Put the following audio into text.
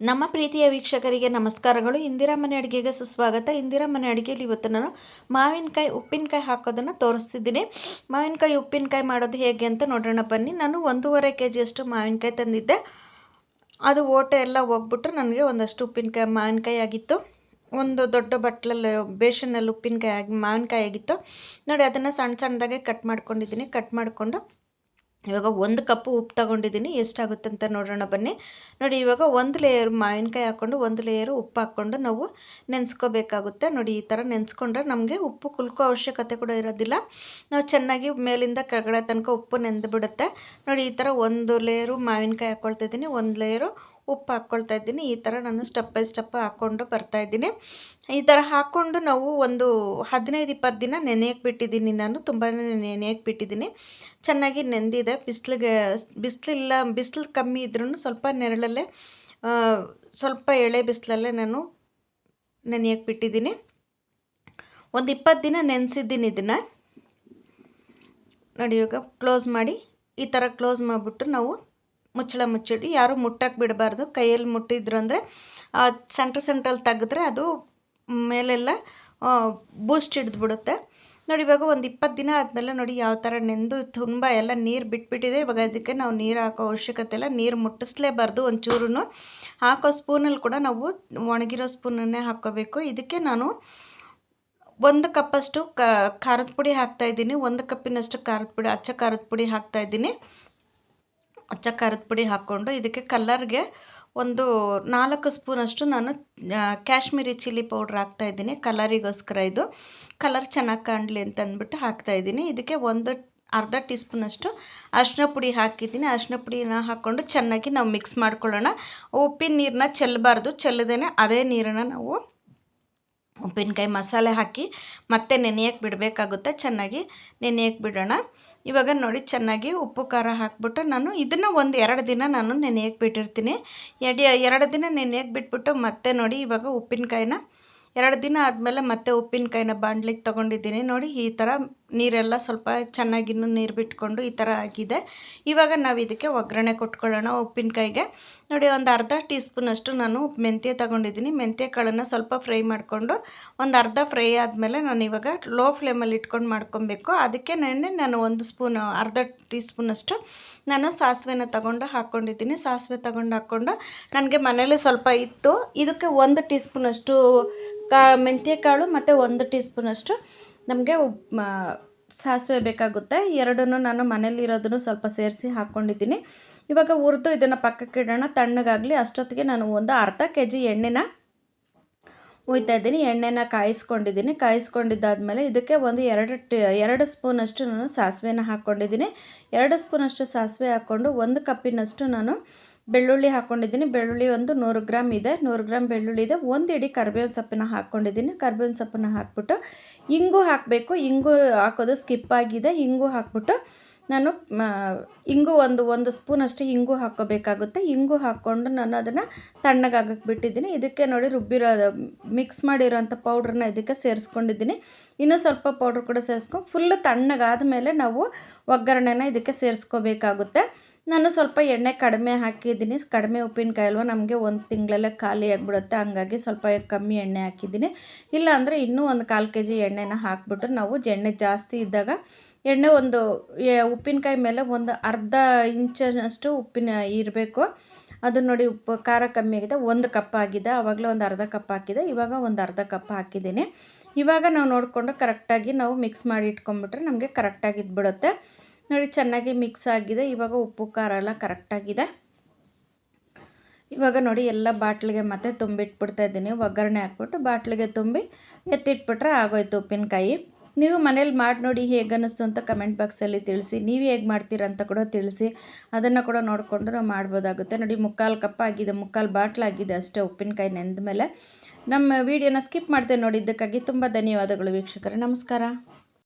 ನಮ್ಮ ಪ್ರೀತಿಯ ವೀಕ್ಷಕರಿಗೆ ನಮಸ್ಕಾರಗಳು. ಇಂದಿರಾ ಮನೆ ಅಡುಗೆಗೆ ಸುಸ್ವಾಗತ. ಇಂದಿರಾ ಮನೆ ಅಡುಗೆಯಲ್ಲಿ ಇವತ್ತು ನಾನು ಮಾವಿನಕಾಯಿ, ಉಪ್ಪಿನಕಾಯಿ ಹಾಕೋದನ್ನು ತೋರಿಸ್ತಿದ್ದೀನಿ. ಮಾವಿನಕಾಯಿ, ಉಪ್ಪಿನಕಾಯಿ ಮಾಡೋದು ಹೇಗೆ ಅಂತ ನೋಡೋಣ ಬನ್ನಿ. ನಾನು ಒಂದೂವರೆ ಕೆ ಜಿಯಷ್ಟು ಮಾವಿನಕಾಯಿ ತಂದಿದ್ದೆ. ಅದು ಓಟ ಎಲ್ಲ ಹೋಗ್ಬಿಟ್ಟು ನನಗೆ ಒಂದಷ್ಟು ಉಪ್ಪಿನಕಾಯಿ, ಮಾವಿನಕಾಯಿ ಆಗಿತ್ತು. ಒಂದು ದೊಡ್ಡ ಬಟ್ಲಲ್ಲಿ ಬೇಷನಲ್ಲಿ ಉಪ್ಪಿನಕಾಯಿ ಆಗಿ, ಮಾವಿನಕಾಯಿ ಆಗಿತ್ತು. ನೋಡಿ, ಅದನ್ನು ಸಣ್ಣ ಸಣ್ಣದಾಗೆ ಕಟ್ ಮಾಡ್ಕೊಂಡಿದ್ದೀನಿ. ಕಟ್ ಮಾಡಿಕೊಂಡು ಇವಾಗ ಒಂದು ಕಪ್ಪು ಉಪ್ಪು ತಗೊಂಡಿದ್ದೀನಿ ಎಷ್ಟಾಗುತ್ತೆ ಅಂತ ನೋಡೋಣ ಬನ್ನಿ. ನೋಡಿ, ಇವಾಗ ಒಂದು ಲೇಯರ್ ಮಾವಿನಕಾಯಿ ಹಾಕ್ಕೊಂಡು, ಒಂದು ಲೇಯರು ಉಪ್ಪು ಹಾಕ್ಕೊಂಡು ನಾವು ನೆನೆಸ್ಕೋಬೇಕಾಗುತ್ತೆ. ನೋಡಿ, ಈ ಥರ ನೆನೆಸ್ಕೊಂಡ್ರೆ ನಮಗೆ ಉಪ್ಪು ಕುಲ್ಕೋ ಅವಶ್ಯಕತೆ ಕೂಡ ಇರೋದಿಲ್ಲ. ನಾವು ಚೆನ್ನಾಗಿ ಮೇಲಿಂದ ಕೆಳಗಡೆ ತನಕ ಉಪ್ಪು ನೆಂದು ಬಿಡುತ್ತೆ ನೋಡಿ, ಈ ಥರ ಒಂದು ಲೇಯರು ಮಾವಿನಕಾಯಿ ಹಾಕ್ಕೊಳ್ತಿದ್ದೀನಿ ಒಂದು ಲೇಯರು ಉಪ್ಪು ಹಾಕ್ಕೊಳ್ತಾ ಇದ್ದೀನಿ. ಈ ಥರ ನಾನು ಸ್ಟೆಪ್ ಬೈ ಸ್ಟೆಪ್ ಹಾಕ್ಕೊಂಡು ಬರ್ತಾಯಿದ್ದೀನಿ ಈ ಥರ ಹಾಕ್ಕೊಂಡು ನಾವು ಒಂದು ಹದಿನೈದು, ಇಪ್ಪತ್ತು ದಿನ ನೆನೆಯಕ್ಕೆ ಬಿಟ್ಟಿದ್ದೀನಿ ನಾನು. ತುಂಬಾ ನೆನೆಯಕ್ಕೆ ಬಿಟ್ಟಿದ್ದೀನಿ. ಚೆನ್ನಾಗಿ ನೆಂದಿದೆ. ಬಿಸಿಲಿಗೆ ಬಿಸಿಲಿಲ್ಲ, ಬಿಸಿಲು ಕಮ್ಮಿ ಇದ್ರೂ ಸ್ವಲ್ಪ ನೆರಳಲ್ಲೇ ಸ್ವಲ್ಪ ಎಳೆ ಬಿಸಿಲಲ್ಲೇ ನಾನು ನೆನೆಯಕ್ಕೆ ಬಿಟ್ಟಿದ್ದೀನಿ. ಒಂದು ಇಪ್ಪತ್ತು ದಿನ ನೆನೆಸಿದ್ದೀನಿ ಇದನ್ನು. ನೋಡಿ ಇವಾಗ ಕ್ಲೋಸ್ ಮಾಡಿ, ಈ ಥರ ಕ್ಲೋಸ್ ಮಾಡಿಬಿಟ್ಟು ನಾವು ಮುಚ್ಚಳ ಮುಚ್ಚಿಡಿ, ಯಾರು ಮುಟ್ಟಕ್ಕೆ ಬಿಡಬಾರ್ದು. ಕೈಯಲ್ಲಿ ಮುಟ್ಟಿದ್ರು ಅಂದರೆ ಸೆಂಟ್ರ್ ಸೆಂಟ್ರಲ್ಲಿ ತೆಗೆದ್ರೆ ಅದು ಮೇಲೆಲ್ಲ ಬೂಸ್ಟ್ ಹಿಡ್ದು ಬಿಡುತ್ತೆ ನೋಡಿ, ಇವಾಗ ಒಂದು ಇಪ್ಪತ್ತು ದಿನ ಆದಮೇಲೆ ನೋಡಿ ಯಾವ ಥರ ನೆಂದು ತುಂಬ ಎಲ್ಲ ನೀರು ಬಿಟ್ಬಿಟ್ಟಿದೆ. ಇವಾಗ ಅದಕ್ಕೆ ನಾವು ನೀರು ಹಾಕೋ ಅವಶ್ಯಕತೆ ಇಲ್ಲ. ನೀರು ಮುಟ್ಟಿಸ್ಲೇಬಾರ್ದು ಒಂಚೂರು ಹಾಕೋ ಸ್ಪೂನಲ್ಲಿ ಕೂಡ ನಾವು ಒಣಗಿರೋ ಸ್ಪೂನನ್ನೇ ಹಾಕೋಬೇಕು ಇದಕ್ಕೆ ನಾನು ಒಂದು ಕಪ್ಪಷ್ಟು ಖಾರದ ಪುಡಿ ಹಾಕ್ತಾಯಿದ್ದೀನಿ ಒಂದು ಕಪ್ಪಿನಷ್ಟು ಖಾರದ ಪುಡಿ, ಅಚ್ಚ ಖಾರದ ಪುಡಿ ಹಾಕ್ತಾಯಿದ್ದೀನಿ ಅಚ್ಚ ಖಾರದ ಪುಡಿ ಹಾಕ್ಕೊಂಡು ಇದಕ್ಕೆ ಕಲ್ಲರ್ಗೆ ಒಂದು ನಾಲ್ಕು ಸ್ಪೂನಷ್ಟು ನಾನು ಕಾಶ್ಮೀರಿ ಚಿಲ್ಲಿ ಪೌಡ್ರ್ ಹಾಕ್ತಾಯಿದ್ದೀನಿ ಕಲರಿಗೋಸ್ಕರ ಇದು. ಕಲರ್ ಚೆನ್ನಾಗಿ ಕಾಣಲಿ ಅಂತ ಅಂದ್ಬಿಟ್ಟು ಹಾಕ್ತಾಯಿದ್ದೀನಿ ಇದಕ್ಕೆ ಒಂದು ಅರ್ಧ ಟೀ ಸ್ಪೂನಷ್ಟು ಅರಿಶಿನ ಪುಡಿ ಹಾಕಿದ್ದೀನಿ. ಅರಿಶಿನ ಪುಡಿನ ಹಾಕ್ಕೊಂಡು ಚೆನ್ನಾಗಿ ನಾವು ಮಿಕ್ಸ್ ಮಾಡ್ಕೊಳ್ಳೋಣ. ಉಪ್ಪಿನ ನೀರನ್ನ ಚೆಲ್ಲಬಾರ್ದು. ಚೆಲ್ಲದೇ ಅದೇ ನೀರನ್ನು ನಾವು ಉಪ್ಪಿನಕಾಯಿ ಮಸಾಲೆ ಹಾಕಿ ಮತ್ತೆ ನೆನೆಯಕ್ಕೆ ಬಿಡಬೇಕಾಗುತ್ತೆ. ಚೆನ್ನಾಗಿ ನೆನೆಯಕ್ಕೆ ಬಿಡೋಣ. ಇವಾಗ ನೋಡಿ ಚೆನ್ನಾಗಿ ಉಪ್ಪು, ಖಾರ ಹಾಕ್ಬಿಟ್ಟು ನಾನು ಇದನ್ನು ಒಂದು ಎರಡು ದಿನ ನಾನು ನೆನೆಯಕ್ಕೆ ಬಿಟ್ಟಿರ್ತೀನಿ. ಎಡಿ, ಎರಡು ದಿನ ನೆನೆಯಕ್ಕೆ ಬಿಟ್ಬಿಟ್ಟು ಮತ್ತೆ ನೋಡಿ ಇವಾಗ ಉಪ್ಪಿನಕಾಯಿನ ಎರಡು ದಿನ ಆದಮೇಲೆ ಮತ್ತೆ ಉಪ್ಪಿನಕಾಯಿನ ಬಾಣ್ಲಿಗೆ ತೊಗೊಂಡಿದ್ದೀನಿ. ನೋಡಿ ಈ ಥರ ನೀರೆಲ್ಲ ಸ್ವಲ್ಪ ಚೆನ್ನಾಗಿ ನೀರು ಬಿಟ್ಕೊಂಡು ಈ ಥರ ಆಗಿದೆ. ಇವಾಗ ನಾವು ಇದಕ್ಕೆ ಒಗ್ಗರಣೆ ಕೊಟ್ಕೊಳ್ಳೋಣ ಉಪ್ಪಿನಕಾಯಿಗೆ. ನೋಡಿ, ಒಂದು ಅರ್ಧ ಟೀ ಸ್ಪೂನಷ್ಟು ನಾನು ಮೆಂತ್ಯ ತಗೊಂಡಿದ್ದೀನಿ. ಮೆಂತ್ಯ ಕಾಳನ್ನು ಸ್ವಲ್ಪ ಫ್ರೈ ಮಾಡಿಕೊಂಡು ಒಂದು ಅರ್ಧ ಫ್ರೈ ಆದಮೇಲೆ ನಾನು ಇವಾಗ ಲೋ ಫ್ಲೇಮಲ್ಲಿ ಇಟ್ಕೊಂಡು ಮಾಡ್ಕೊಬೇಕು. ಅದಕ್ಕೆ ನೆನ್ನೆ ನಾನು ಒಂದು ಸ್ಪೂನ್, ಅರ್ಧ ಟೀ ಸ್ಪೂನಷ್ಟು ನಾನು ಸಾಸಿವೆನ ತಗೊಂಡು ಹಾಕ್ಕೊಂಡಿದ್ದೀನಿ ಸಾಸಿವೆ ತಗೊಂಡು ಹಾಕ್ಕೊಂಡು ನನಗೆ ಮನೇಲಿ ಸ್ವಲ್ಪ ಇತ್ತು. ಇದಕ್ಕೆ ಒಂದು ಟೀ ಸ್ಪೂನಷ್ಟು ಕಾ, ಮೆಂತ್ಯ ಕಾಳು ಮತ್ತು ಒಂದು ಟೀ ಸ್ಪೂನಷ್ಟು ನಮಗೆ ಸಾಸಿವೆ ಬೇಕಾಗುತ್ತೆ. ಎರಡನ್ನೂ ನಾನು ಮನೇಲಿರೋದನ್ನು ಸ್ವಲ್ಪ ಸೇರಿಸಿ ಹಾಕ್ಕೊಂಡಿದ್ದೀನಿ ಇವಾಗ ಹುರಿದು ಇದನ್ನು ಪಕ್ಕಕ್ಕೆ ಇಡೋಣ. ತಣ್ಣಗಾಗಲಿ, ಅಷ್ಟೊತ್ತಿಗೆ ನಾನು ಒಂದು ಅರ್ಧ ಕೆ ಜಿ ಎಣ್ಣೆನ ಹುಯ್ತಾ ಇದ್ದೀನಿ. ಎಣ್ಣೆನ ಕಾಯಿಸ್ಕೊಂಡಿದ್ದೀನಿ. ಕಾಯಿಸ್ಕೊಂಡಿದ್ದಾದಮೇಲೆ ಇದಕ್ಕೆ ಒಂದು ಎರಡು ಟಿ, ಎರಡು ಸ್ಪೂನಷ್ಟು ನಾನು ಸಾಸಿವೆನ ಹಾಕ್ಕೊಂಡಿದ್ದೀನಿ ಎರಡು ಸ್ಪೂನಷ್ಟು ಸಾಸಿವೆ ಹಾಕ್ಕೊಂಡು ಒಂದು ಕಪ್ಪಿನಷ್ಟು ನಾನು ಬೆಳ್ಳುಳ್ಳಿ ಹಾಕ್ಕೊಂಡಿದ್ದೀನಿ ಬೆಳ್ಳುಳ್ಳಿ ಒಂದು ನೂರು ಗ್ರಾಮ್ ಇದೆ. ನೂರು ಗ್ರಾಮ್ ಬೆಳ್ಳುಳ್ಳಿ ಇದೆ. ಒಂದು ಇಡೀ ಕರ್ಬೇವಿನ ಸೊಪ್ಪನ್ನ ಹಾಕ್ಕೊಂಡಿದ್ದೀನಿ ಕರ್ಬೇವಿನ ಸೊಪ್ಪನ್ನ ಹಾಕ್ಬಿಟ್ಟು ಇಂಗು ಹಾಕಬೇಕು. ಇಂಗು ಹಾಕೋದು ಸ್ಕಿಪ್ ಆಗಿದೆ. ಇಂಗು ಹಾಕ್ಬಿಟ್ಟು ನಾನು ಇಂಗು ಒಂದು ಒಂದು ಸ್ಪೂನ್ ಸ್ಪೂನಷ್ಟು ಇಂಗು ಹಾಕೋಬೇಕಾಗುತ್ತೆ ಇಂಗು ಹಾಕ್ಕೊಂಡು ನಾನು ಅದನ್ನು ತಣ್ಣಗಾಗಕ್ಕೆ ಬಿಟ್ಟಿದ್ದೀನಿ. ಇದಕ್ಕೆ ನೋಡಿ ರುಬ್ಬಿರೋ, ಮಿಕ್ಸ್ ಮಾಡಿರೋಂಥ ಪೌಡ್ರನ್ನ ಇದಕ್ಕೆ ಸೇರಿಸ್ಕೊಂಡಿದ್ದೀನಿ. ಇನ್ನೂ ಸ್ವಲ್ಪ ಪೌಡ್ರ್ ಕೂಡ ಸೇರಿಸ್ಕೊಂಡು ಫುಲ್ಲು ತಣ್ಣಗಾದ ಮೇಲೆ ನಾವು ಒಗ್ಗರಣೆನ ಇದಕ್ಕೆ ಸೇರಿಸ್ಕೋಬೇಕಾಗುತ್ತೆ. ನಾನು ಸ್ವಲ್ಪ ಎಣ್ಣೆ ಕಡಿಮೆ ಹಾಕಿದ್ದೀನಿ. ಕಡಿಮೆ ಉಪ್ಪಿನಕಾಯಿ ಅಲ್ವ? ನಮಗೆ ಒಂದು ತಿಂಗಳಲ್ಲೇ ಖಾಲಿ ಆಗಿಬಿಡುತ್ತೆ. ಹಂಗಾಗಿ ಸ್ವಲ್ಪ ಕಮ್ಮಿ ಎಣ್ಣೆ ಹಾಕಿದ್ದೀನಿ. ಇಲ್ಲಾಂದರೆ ಇನ್ನೂ ಒಂದು ಕಾಲು ಕೆ ಜಿ ಎಣ್ಣೆನ ಹಾಕ್ಬಿಟ್ಟು ನಾವು ಎಣ್ಣೆ ಜಾಸ್ತಿ ಇದ್ದಾಗ ಎಣ್ಣೆ ಒಂದು ಉಪ್ಪಿನಕಾಯಿ ಮೇಲೆ ಒಂದು ಅರ್ಧ ಇಂಚನಷ್ಟು ಉಪ್ಪಿನ ಇರಬೇಕು ಅದು ನೋಡಿ ಉಪ್ಪು, ಖಾರ ಕಮ್ಮಿ ಆಗಿದೆ. ಒಂದು ಕಪ್ ಆಗಿದೆ. ಆವಾಗಲೇ ಒಂದು ಅರ್ಧ ಕಪ್ ಹಾಕಿದೆ. ಇವಾಗ ಒಂದು ಅರ್ಧ ಕಪ್ ಹಾಕಿದ್ದೀನಿ. ಇವಾಗ ನಾವು ನೋಡಿಕೊಂಡು ಕರೆಕ್ಟಾಗಿ ನಾವು ಮಿಕ್ಸ್ ಮಾಡಿ ಇಟ್ಕೊಂಡ್ಬಿಟ್ರೆ ನಮಗೆ ಕರೆಕ್ಟಾಗಿ ಇದ್ಬಿಡುತ್ತೆ. ನೋಡಿ, ಚೆನ್ನಾಗಿ ಮಿಕ್ಸ್ ಆಗಿದೆ. ಇವಾಗ ಉಪ್ಪು, ಖಾರ ಎಲ್ಲ ಕರೆಕ್ಟಾಗಿದೆ ಇವಾಗ ನೋಡಿ, ಎಲ್ಲ ಬಾಟ್ಲಿಗೆ ಮತ್ತೆ ತುಂಬಿಟ್ಬಿಡ್ತಾ ಇದ್ದೀನಿ. ಒಗ್ಗರಣೆ ಹಾಕ್ಬಿಟ್ಟು ಬಾಟ್ಲಿಗೆ ತುಂಬಿ ಎತ್ತಿಟ್ಬಿಟ್ರೆ ಆಗೋಯ್ತು ಉಪ್ಪಿನಕಾಯಿ. ನೀವು ಮನೇಲಿ ಮಾಡಿ ನೋಡಿ ಹೇಗೆ ಅನ್ನಿಸ್ತು ಅಂತ ಕಮೆಂಟ್ ಬಾಕ್ಸಲ್ಲಿ ತಿಳಿಸಿ. ನೀವು ಹೇಗೆ ಮಾಡ್ತೀರ ಅಂತ ಕೂಡ ತಿಳಿಸಿ. ಅದನ್ನು ಕೂಡ ನೋಡಿಕೊಂಡು ನಾವು ಮಾಡ್ಬೋದಾಗುತ್ತೆ. ನೋಡಿ, ಮುಕ್ಕಾಲು ಕಪ್ ಆಗಿದೆ, ಮುಕ್ಕಾಲು ಬಾಟ್ಲಾಗಿದೆ ಅಷ್ಟೇ ಉಪ್ಪಿನಕಾಯಿ ನೆಂದ ಮೇಲೆ ನಮ್ಮ ವೀಡಿಯೋನ ಸ್ಕಿಪ್ ಮಾಡ್ತೇನೆ ನೋಡಿದ್ದಕ್ಕಾಗಿ ತುಂಬ ಧನ್ಯವಾದಗಳು ವೀಕ್ಷಕರೇ. ನಮಸ್ಕಾರ.